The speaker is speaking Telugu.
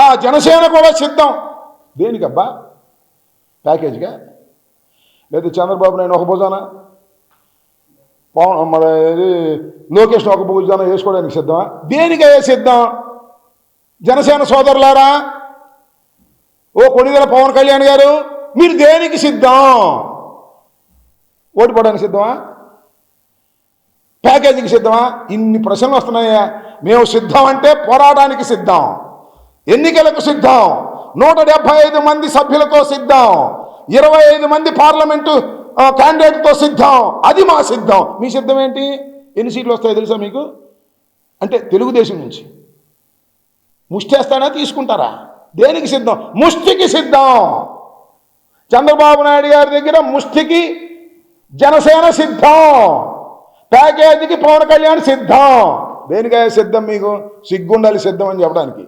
ఆ జనసేన కూడా సిద్ధం. దేనికబ్బా? ప్యాకేజ్గా? లేదా చంద్రబాబు నాయుడు ఒక భుజాన? పవన్ మన ఇది లోకేష్ ఒక భుజాన వేసుకోవడానికి సిద్ధమా? దేనికయ్యా సిద్ధం? జనసేన సోదరులారా ఓ కొడిదల పవన్ కళ్యాణ్ గారు మీరు దేనికి సిద్ధం? ఓడిపోవడానికి సిద్ధమా? ప్యాకేజీకి సిద్ధమా? ఇన్ని ప్రశ్నలు వస్తున్నాయా? మేము సిద్ధం అంటే పోరాటానికి సిద్ధం. ఎన్నికలకు సిద్ధం. నూట డెబ్బై ఐదు మంది సభ్యులతో సిద్ధం. ఇరవై ఐదు మంది పార్లమెంటు క్యాండిడేట్తో సిద్ధం. అది మా సిద్ధం. మీ సిద్ధం ఏంటి? ఎన్ని సీట్లు వస్తాయో తెలుసా మీకు? అంటే తెలుగుదేశం నుంచి. ముష్టేస్తానా తీసుకుంటారా? దేనికి సిద్ధం? ముష్టికి సిద్ధం. చంద్రబాబు నాయుడు గారి దగ్గర ముష్టికి జనసేన సిద్ధం. ప్యాకేజీకి పవన్ కళ్యాణ్ సిద్ధం. దేనికయ్యా సిద్ధం మీకు? సిగ్గుండాలి సిద్ధం అని చెప్పడానికి.